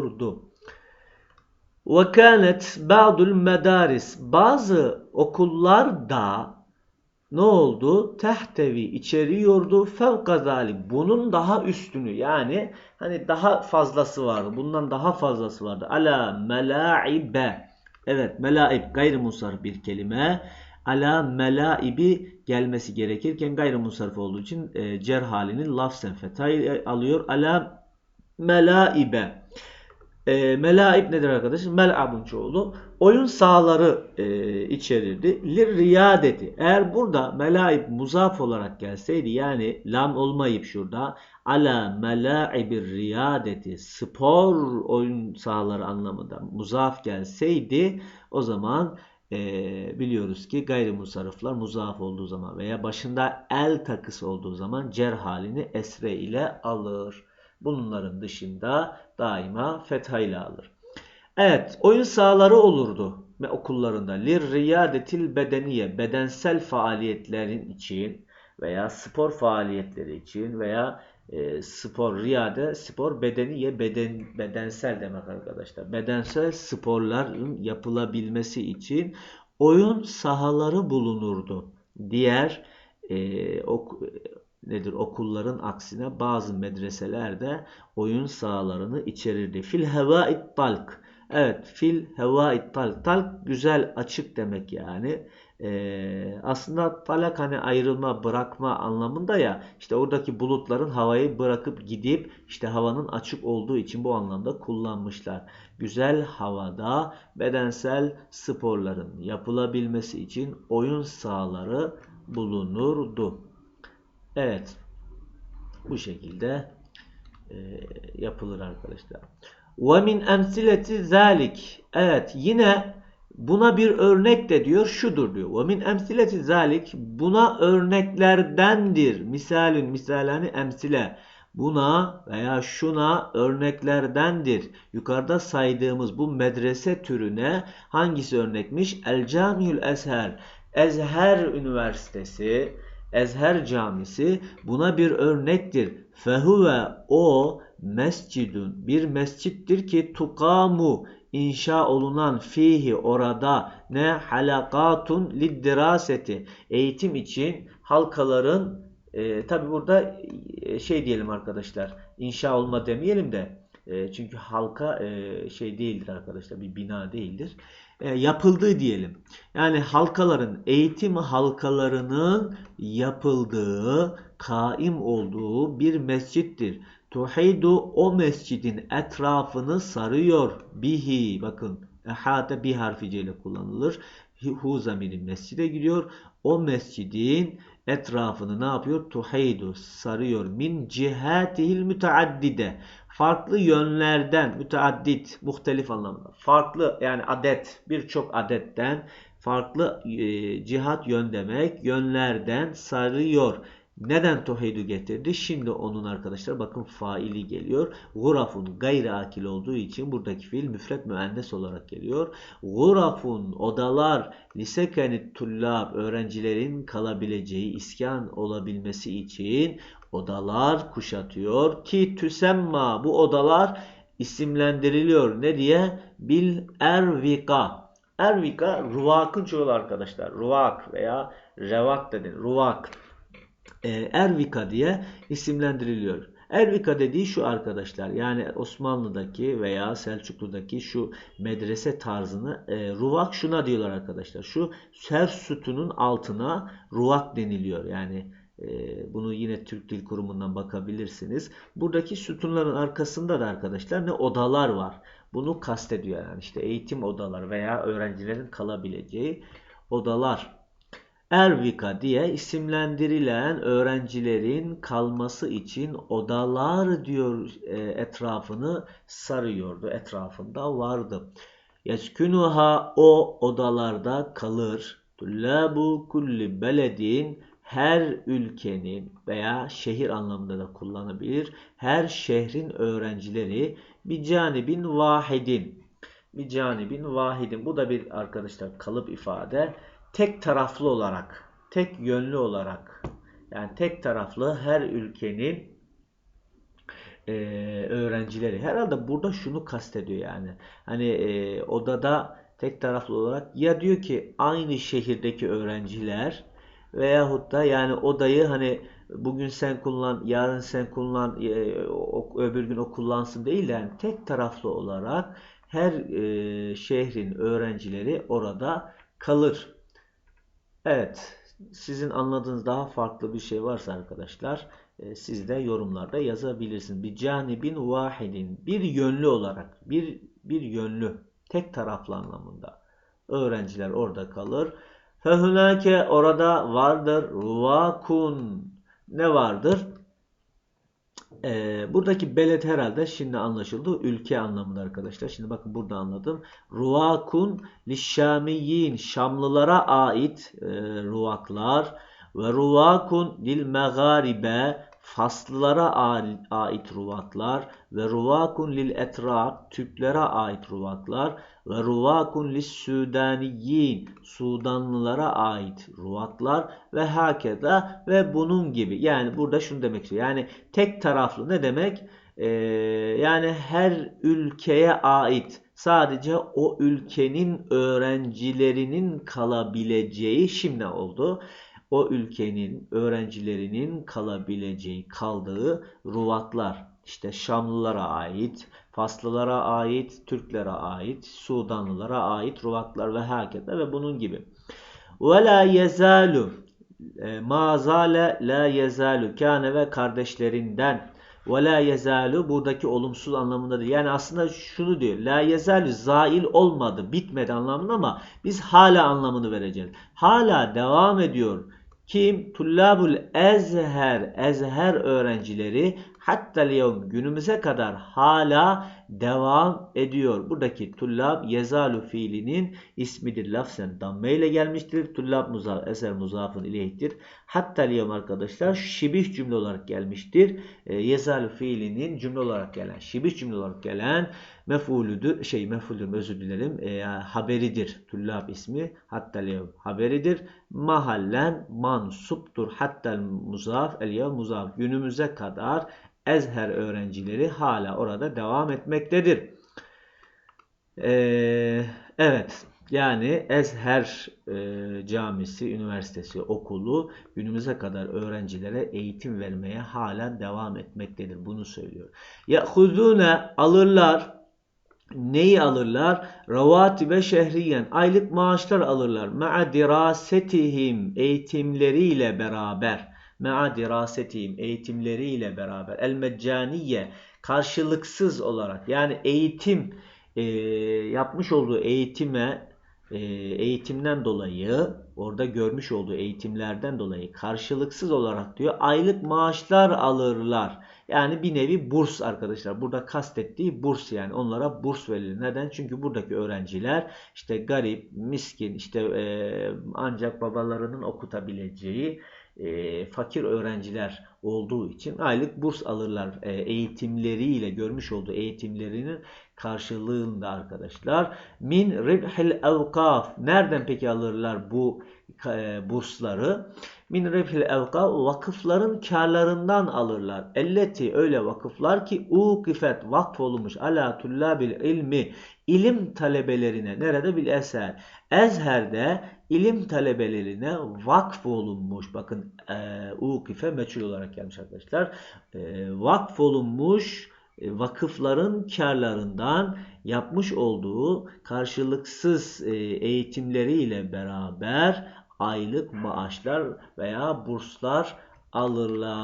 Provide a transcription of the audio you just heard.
bulunurdu. وَكَانَتْ بَعْضُ الْمَدَارِسِ Bazı okullar da ne oldu? Tehtevi içeriyordu. Fevkazali bunun daha üstünü yani hani daha fazlası vardı. Bundan daha fazlası vardı. Ala melaibe. Evet melaib gayrimusarif bir kelime. Ala melaibi gelmesi gerekirken gayrimusarif olduğu için e, cer halinin lafzen fetayı alıyor. Ala melaibe. E, melaib nedir arkadaşlar? Mel'abın çoğulu. Oyun sahaları e, içerirdi. Lir riyadeti. Eğer burada melaib muzaf olarak gelseydi yani lam olmayıp şurada ala melaibir riyadeti spor oyun sahaları anlamında muzaf gelseydi o zaman e, biliyoruz ki gayrimusarrıflar muzaf olduğu zaman veya başında el takısı olduğu zaman cer halini esre ile alır. Bunların dışında daima fethayla alır. Evet, oyun sahaları olurdu ve okullarında. Lir riyadetil bedeniye, bedensel faaliyetlerin için veya spor faaliyetleri için veya e, spor riyade, spor bedeniye, beden, bedensel demek arkadaşlar. Bedensel sporların yapılabilmesi için oyun sahaları bulunurdu. Diğer e, ok, nedir okulların aksine bazı medreselerde oyun sahalarını içerirdi. Fil hevait talk. Evet fil hevait talk. Talk güzel açık demek yani. Ee, aslında talak hani ayrılma bırakma anlamında ya işte oradaki bulutların havayı bırakıp gidip işte havanın açık olduğu için bu anlamda kullanmışlar. Güzel havada bedensel sporların yapılabilmesi için oyun sahaları bulunurdu. Evet. Bu şekilde e, yapılır arkadaşlar. Ve min emsileti zalik. Evet yine buna bir örnek de diyor şudur diyor. Ve min emsileti zalik buna örneklerdendir. Misalün misalani emsile. Buna veya şuna örneklerdendir. Yukarıda saydığımız bu medrese türüne hangisi örnekmiş? El Camiül Ezher. Ezher Üniversitesi Ezher Camisi buna bir örnektir. Fehuve o mescidun bir mescittir ki tukamu inşa olunan fihi orada ne halakatun liddiraseti eğitim için halkaların e, tabi burada e, şey diyelim arkadaşlar inşa olma demeyelim de e, çünkü halka e, şey değildir arkadaşlar bir bina değildir yapıldığı diyelim. Yani halkaların, eğitim halkalarının yapıldığı, kaim olduğu bir mescittir. Tuheydu o mescidin etrafını sarıyor. Bihi bakın ehate bir harfice ile kullanılır. Hu zamiri mescide gidiyor. O mescidin etrafını ne yapıyor? Tuheydu sarıyor. Min cihatihil müteaddide farklı yönlerden müteaddit, muhtelif anlamda. Farklı yani adet, birçok adetten farklı e, cihat yön demek. Yönlerden sarıyor. Neden tohidu getirdi? Şimdi onun arkadaşlar bakın faili geliyor. Gurafun gayri akil olduğu için buradaki fiil müfret müennes olarak geliyor. Gurafun odalar lisekenit tullab öğrencilerin kalabileceği iskan olabilmesi için odalar kuşatıyor ki tüsemma bu odalar isimlendiriliyor. Ne diye? Bil ervika. Ervika ruvakın çoğulu arkadaşlar. Ruvak veya revak denir. Ruvak. Ee, ervika diye isimlendiriliyor. Ervika dediği şu arkadaşlar yani Osmanlı'daki veya Selçuklu'daki şu medrese tarzını e, ruvak şuna diyorlar arkadaşlar. Şu her sütunun altına ruvak deniliyor. Yani ee, bunu yine Türk Dil Kurumu'ndan bakabilirsiniz. Buradaki sütunların arkasında da arkadaşlar ne odalar var. Bunu kastediyor yani işte eğitim odaları veya öğrencilerin kalabileceği odalar. Ervika diye isimlendirilen öğrencilerin kalması için odalar diyor e, etrafını sarıyordu. Etrafında vardı. Yeskünuha o odalarda kalır. Tullabu kulli beledin her ülkenin veya şehir anlamında da kullanabilir. Her şehrin öğrencileri bir canibin vahidin. Bir canibin vahidin. Bu da bir arkadaşlar kalıp ifade. Tek taraflı olarak, tek yönlü olarak yani tek taraflı her ülkenin e, öğrencileri. Herhalde burada şunu kastediyor yani. Hani e, odada tek taraflı olarak ya diyor ki aynı şehirdeki öğrenciler veyahut da yani odayı hani bugün sen kullan, yarın sen kullan, e, öbür gün o kullansın değil de yani tek taraflı olarak her e, şehrin öğrencileri orada kalır. Evet, sizin anladığınız daha farklı bir şey varsa arkadaşlar e, siz de yorumlarda yazabilirsiniz. Bir canibin vahidin bir yönlü olarak bir bir yönlü tek taraflı anlamında öğrenciler orada kalır. Fehunake orada vardır ruvakun ne vardır? Ee, buradaki beled herhalde şimdi anlaşıldı. Ülke anlamında arkadaşlar. Şimdi bakın burada anladım. Ruvakun lişşamiyin Şamlılara ait e, ruvaklar ve ruvakun lil megaribe Faslılara ait ruvaklar ve ruvakun lil etrak Türklere ait ruvaklar ve ruvakun lis Sudaniyin Sudanlılara ait ruvaklar ve hakeza ve bunun gibi. Yani burada şunu demek istiyor. Yani tek taraflı ne demek? Ee, yani her ülkeye ait sadece o ülkenin öğrencilerinin kalabileceği şimdi oldu. O ülkenin öğrencilerinin kalabileceği, kaldığı ruvaklar. İşte Şamlılara ait, Faslılara ait, Türklere ait, Sudanlılara ait ruvaklar ve hakeza ve bunun gibi. Ve la yezalu e, ma zale la yezalu kâne ve kardeşlerinden ve la yezalu buradaki olumsuz anlamında değil. Yani aslında şunu diyor. La yezalu zail olmadı, bitmedi anlamında ama biz hala anlamını vereceğiz. Hala devam ediyor. Kim? Tullabul ezher, ezher öğrencileri hatta liyevm günümüze kadar hala devam ediyor. Buradaki tullab yezalu fiilinin ismidir. Lafzen damme ile gelmiştir. Tullab muzaf, eser muzafın ileyhtir. Hatta liyevm arkadaşlar şibih cümle olarak gelmiştir. E, yezalu fiilinin cümle olarak gelen, şibih cümle olarak gelen mef'ulüdür. Şey mef'uldür özür dilerim. E, haberidir. Tullab ismi hatta liyevm haberidir. Mahallen mansuptur. Hatta muzaf el yevm muzaf. Günümüze kadar Ezher öğrencileri hala orada devam etmektedir. Ee, evet, yani Ezher e, Camisi, Üniversitesi, okulu günümüze kadar öğrencilere eğitim vermeye hala devam etmektedir. Bunu söylüyor. Ya'huzune alırlar. Neyi alırlar? Ravatibe şehriyen aylık maaşlar alırlar. Ma'a dirasetihim eğitimleriyle beraber. Ma'a dirasetihim eğitimleriyle beraber. El meccaniye karşılıksız olarak yani eğitim e, yapmış olduğu eğitime e, eğitimden dolayı orada görmüş olduğu eğitimlerden dolayı karşılıksız olarak diyor aylık maaşlar alırlar. Yani bir nevi burs arkadaşlar. Burada kastettiği burs yani onlara burs verilir. Neden? Çünkü buradaki öğrenciler işte garip, miskin, işte e, ancak babalarının okutabileceği e, fakir öğrenciler olduğu için aylık burs alırlar. E, eğitimleriyle görmüş olduğu eğitimlerinin karşılığında arkadaşlar. Min ribhil evkaf. Nereden peki alırlar bu e, bursları? Min ribhil evkaf vakıfların karlarından alırlar. Elleti öyle vakıflar ki ukifet vakfolmuş ala tullabil ilmi ilim talebelerine nerede? Bil eser. Ezher'de ilim talebelerine vakfolunmuş bakın e, ukife meçhul olarak gelmiş arkadaşlar. E, vakfolunmuş e, vakıfların karlarından yapmış olduğu karşılıksız e, eğitimleriyle beraber aylık maaşlar veya burslar alırlar.